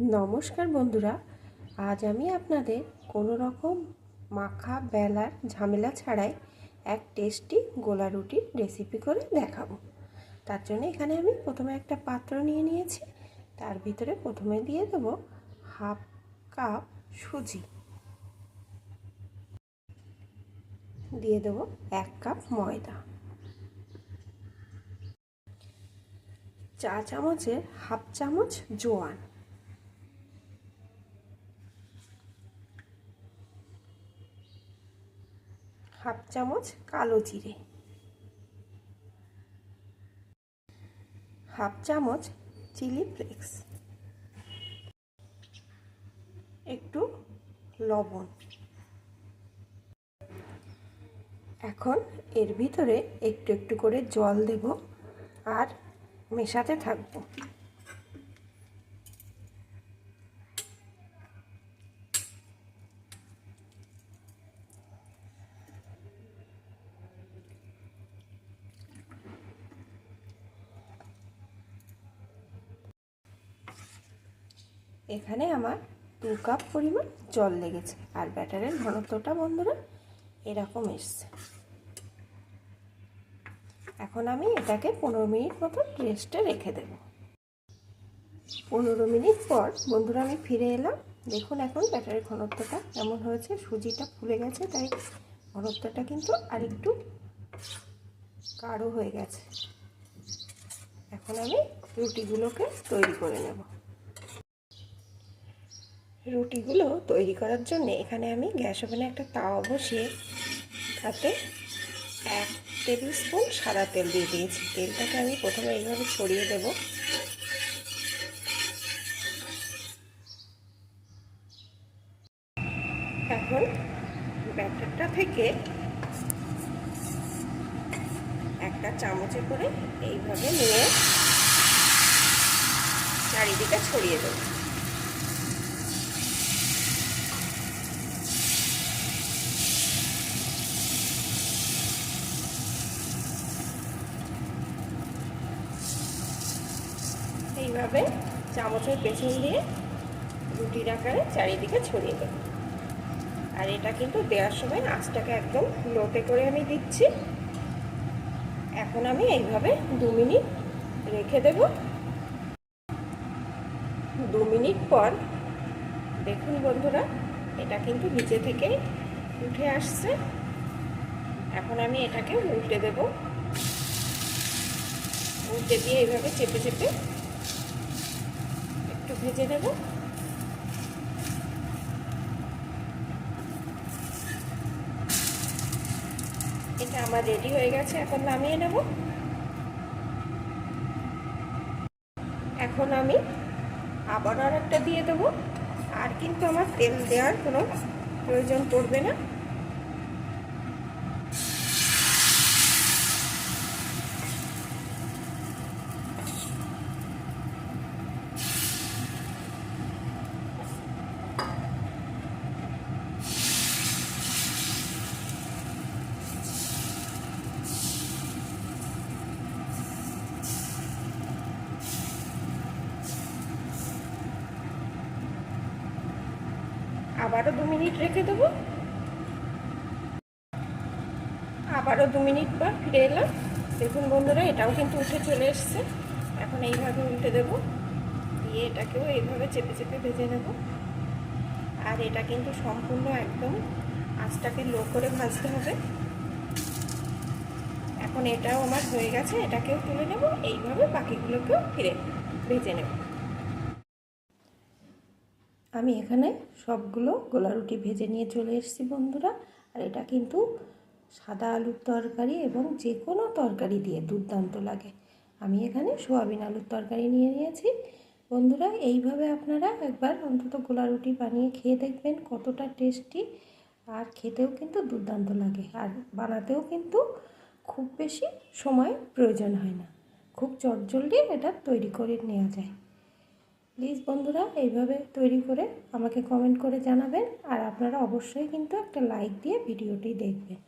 নমস্কার বন্ধুরা, আজ আমি আপনাদের কোনো রকম মাখা বেলার ঝামেলা ছাড়াই এক টেস্টি গোলা রুটির রেসিপি করে দেখাবো। তার জন্য এখানে আমি প্রথমে একটা পাত্র নিয়ে নিয়েছি, তার ভিতরে প্রথমে দিয়ে দেব হাফ কাপ সুজি। দিয়ে দেব এক কাপ ময়দা। চা চামচের হাফ চামচ জোয়ান। হাফ চামচ কালো জিরে। হাফ চামচ চিলি ফ্লেক্স। একটু লবণ। এখন এর ভিতরে একটু একটু করে জল দেব আর মেশাতে থাকব। এখানে আমার দু কাপ পরিমাণ জল লেগেছে। আর ব্যাটারের ঘনত্বটা বন্ধুরা এরকম এসছে। এখন আমি এটাকে পনেরো মিনিট মতো রেস্টে রেখে দেব। পনেরো মিনিট পর বন্ধুরা আমি ফিরে এলাম। দেখুন এখন ব্যাটারের ঘনত্বটা কেমন হয়েছে, সুজিটা ফুলে গেছে, তাই ঘনত্বটা কিন্তু আরেকটু গাঢ় হয়ে গেছে। এখন আমি রুটিগুলোকে তৈরি করে নেব। রুটিগুলো তৈরি করার জন্য এখানে আমি গ্যাস ওভেনে একটা তাওয়া বসিয়ে তাতে এক টেবিল স্পুন সাদা তেল দিয়ে দিয়েছি। তেলটাকে আমি প্রথমে এইভাবে ছড়িয়ে দেব। এখন ব্যাটারটা থেকে একটা চামচে করে এইভাবে নিয়ে চারিদিকে ছড়িয়ে দেবো। এইভাবে চামচের পেছন দিয়ে রুটির আকারে চারিদিকে ছড়িয়ে দেব। আর এটা কিন্তু দেওয়ার সময় আঁচটাকে একদম লোতে করে আমি দিচ্ছি। এখন আমি এইভাবে দু মিনিট রেখে দেব। দু মিনিট পর দেখুন বন্ধুরা, এটা কিন্তু নিচে থেকে উঠে আসছে। এখন আমি এটাকে উল্টে দেব। উল্টে দিয়ে এইভাবে চেপে চেপে ভেজে নেব। এটা আমার রেডি হয়ে গেছে, এখন নামিয়ে নেব। এখন আমি আবার আর একটা দিয়ে দেবো। আর কিন্তু আমার তেল দেওয়ার কোনো প্রয়োজন পড়বে না। আবারও দু মিনিট রেখে দেবো। আবারও দু মিনিট পর ফিরে এলাম। দেখুন বন্ধুরা, এটাও কিন্তু উঠে চলে এসছে। এখন এইভাবে উল্টে দেবো। দিয়ে এটাকেও এইভাবে চেপে চেপে ভেজে নেব। আর এটা কিন্তু সম্পূর্ণ একদম আঁচটাকে লো করে ভাজতে হবে। এখন এটাও আমার হয়ে গেছে, এটাকেও তুলে নেব। এইভাবে বাকিগুলোকেও ফিরে ভেজে নেব। আমি এখানে সবগুলো গোলা রুটি ভেজে নিয়ে চলে এসেছি বন্ধুরা। আর এটা কিন্তু সাদা আলুর তরকারি এবং যে কোনো তরকারি দিয়ে দুর্দান্ত লাগে। আমি এখানে সোয়াবিন আলুর তরকারি নিয়ে নিয়েছি। বন্ধুরা, এইভাবে আপনারা একবার অন্তত গোলা রুটি বানিয়ে খেয়ে দেখবেন কতটা টেস্টি। আর খেতেও কিন্তু দুর্দান্ত লাগে। আর বানাতেও কিন্তু খুব বেশি সময় প্রয়োজন হয় না। খুব চটজলদি এটা তৈরি করে নেওয়া যায়। প্লিজ বন্ধুরা, এইভাবে তৈরি করে আমাকে কমেন্ট করে জানাবেন। আর আপনারা অবশ্যই কিন্তু একটা লাইক দিয়ে ভিডিওটি দেখবেন।